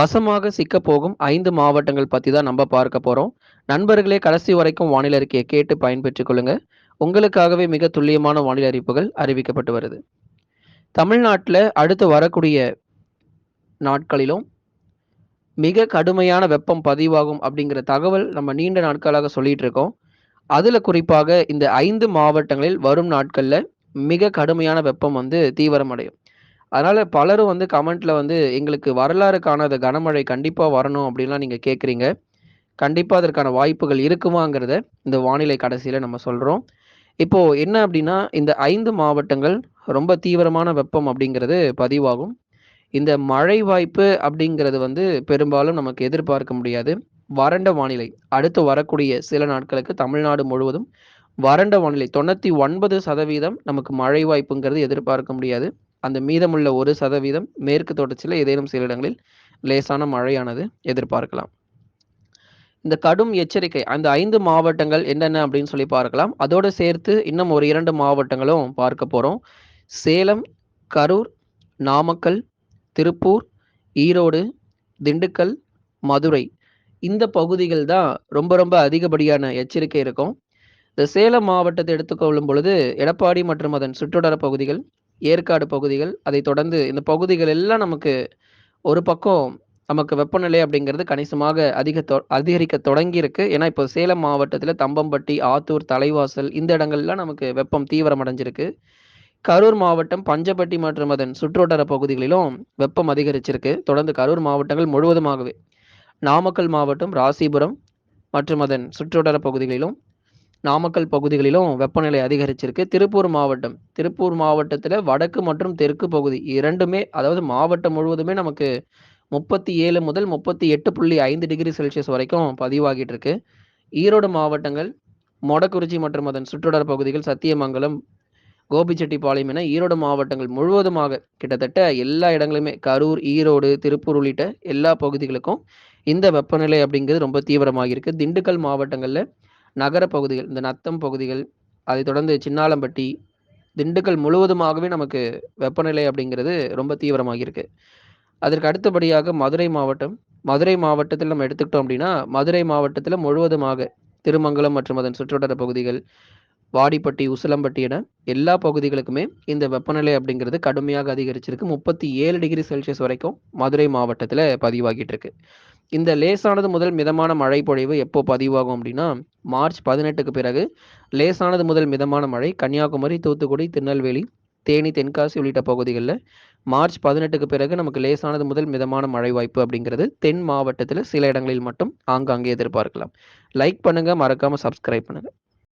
வசமாக சிக்கப் போகும் ஐந்து மாவட்டங்கள் பத்தி தான் நம்ம பார்க்க போறோம். நண்பர்களே கடைசி வரைக்கும் வானிலை அறிக்கையை கேட்டு பயன்பெற்றுக் கொள்ளுங்க. உங்களுக்காகவே மிக துல்லியமான வானிலை அறிவிப்புகள் அறிவிக்கப்பட்டு வருது. தமிழ்நாட்டில் அடுத்து வரக்கூடிய நாட்களிலும் மிக கடுமையான வெப்பம் பதிவாகும் அப்படிங்கிற தகவல் நம்ம நீண்ட நாட்களாக சொல்லிட்டு இருக்கோம். அதில் குறிப்பாக இந்த ஐந்து மாவட்டங்களில் வரும் நாட்களில் மிக கடுமையான வெப்பம் வந்து தீவிரமடையும். அதனால பலரும் வந்து கமெண்ட்ல வந்து எங்களுக்கு வரலாறு காணாத கனமழை கண்டிப்பா வரணும் அப்படின்லாம் நீங்க கேட்குறீங்க. கண்டிப்பா அதற்கான வாய்ப்புகள் இருக்குமாங்கிறத இந்த வானிலை கடைசியில நம்ம சொல்றோம். இப்போ என்ன அப்படின்னா, இந்த ஐந்து மாவட்டங்கள் ரொம்ப தீவிரமான வெப்பம் அப்படிங்கிறது பதிவாகும். இந்த மழை வாய்ப்பு அப்படிங்கிறது வந்து பெரும்பாலும் நமக்கு எதிர்பார்க்க முடியாது. வறண்ட வானிலை. அடுத்து வரக்கூடிய சில நாட்களுக்கு தமிழ்நாடு முழுவதும் வறண்ட வானிலை 99% நமக்கு மழை வாய்ப்புங்கிறது எதிர்பார்க்க முடியாது. அந்த மீதமுள்ள ஒரு சதவீதம் மேற்கு தொடர்ச்சியில் ஏதேனும் சில இடங்களில் லேசான மழையானது எதிர்பார்க்கலாம். இந்த கடும் எச்சரிக்கை அந்த ஐந்து மாவட்டங்கள் என்னென்ன அப்படின்னு சொல்லி பார்க்கலாம். அதோடு சேர்த்து இன்னும் ஒரு இரண்டு மாவட்டங்களும் பார்க்க போகிறோம் சேலம், கரூர், நாமக்கல், திருப்பூர், ஈரோடு, திண்டுக்கல், மதுரை இந்த பகுதிகள் தான் ரொம்ப ரொம்ப அதிகப்படியான எச்சரிக்கை இருக்கும். இந்த சேலம் மாவட்டத்தை எடுத்துக்கொள்ளும் பொழுது எடப்பாடி மற்றும் அதன் சுற்றுவட்டார பகுதிகள், ஏற்காடு பகுதிகள், அதை தொடர்ந்து இந்த பகுதிகள் எல்லாம் நமக்கு ஒரு பக்கம் நமக்கு வெப்பநிலை அப்படிங்கிறது கணிசமாக அதிக தொ அதிகரிக்க தொடங்கியிருக்கு. ஏன்னா, இப்போ சேலம் மாவட்டத்தில் தம்பம்பட்டி, ஆத்தூர், தலைவாசல் இந்த இடங்கள்லாம் நமக்கு வெப்பம் தீவிரம் அடைஞ்சிருக்கு கரூர் மாவட்டம் பஞ்சப்பட்டி மற்றும் அதன் சுற்றுவட்டார பகுதிகளிலும் வெப்பம் அதிகரிச்சிருக்கு. தொடர்ந்து கரூர் மாவட்டங்கள் முழுவதுமாகவே. நாமக்கல் மாவட்டம் ராசிபுரம் மற்றும் அதன் சுற்றுவட்டார பகுதிகளிலும், நாமக்கல் பகுதிகளிலும் வெப்பநிலை அதிகரிச்சிருக்கு. திருப்பூர் மாவட்டம் திருப்பூர் மாவட்டத்தில் வடக்கு மற்றும் தெற்கு பகுதி இரண்டுமே அதாவது மாவட்டம் முழுவதுமே நமக்கு 37 முதல் 38.5 டிகிரி செல்சியஸ் வரைக்கும் பதிவாகிட்டு இருக்கு. ஈரோடு மாவட்டங்கள், மொடக்குறிச்சி மற்றும் அதன் சுற்றுடர் பகுதிகள், சத்தியமங்கலம், கோபிச்செட்டிப்பாளையம் என ஈரோடு மாவட்டங்கள் முழுவதுமாக கிட்டத்தட்ட எல்லா இடங்களுமே கரூர், ஈரோடு, திருப்பூர் உள்ளிட்ட எல்லா பகுதிகளுக்கும் இந்த வெப்பநிலை அப்படிங்கிறது ரொம்ப தீவிரமாகியிருக்கு. திண்டுக்கல் மாவட்டங்கள்ல நகர பகுதிகள், இந்த நத்தம் பகுதிகள், அதைத் தொடர்ந்து சின்னாலம்பட்டி திண்டுக்கல் முழுவதுமாகவே நமக்கு வெப்பநிலை அப்படிங்கிறது ரொம்ப தீவிரமாகியிருக்கு. அதற்கு அடுத்தபடியாக மதுரை மாவட்டம். மதுரை மாவட்டத்தில் நம்ம எடுத்துக்கிட்டோம் அப்படின்னா, மதுரை மாவட்டத்தில் முழுவதுமாக திருமங்கலம் மற்றும் அதன் சுற்றுவட்டார பகுதிகள், வாடிப்பட்டி, உசிலம்பட்டி என எல்லா பகுதிகளுக்குமே இந்த வெப்பநிலை அப்படிங்கிறது கடுமையாக அதிகரிச்சிருக்கு. 37 டிகிரி செல்சியஸ் வரைக்கும் மதுரை மாவட்டத்தில் பதிவாகிட்டு இருக்கு. இந்த லேசானது முதல் மிதமான மழை பொழிவு எப்போ பதிவாகும் அப்படின்னா, மார்ச் 18க்கு பிறகு லேசானது முதல் மிதமான மழை கன்னியாகுமரி, தூத்துக்குடி, திருநெல்வேலி, தேனி, தென்காசி உள்ளிட்ட பகுதிகளில் மார்ச் 18க்கு பிறகு நமக்கு லேசானது முதல் மிதமான மழை வாய்ப்பு அப்படிங்கிறது தென் மாவட்டத்தில் சில இடங்களில் மட்டும் ஆங்காங்கே எதிர்பார்க்கலாம். லைக் பண்ணுங்கள் மறக்காமல் சப்ஸ்கிரைப் பண்ணுங்கள்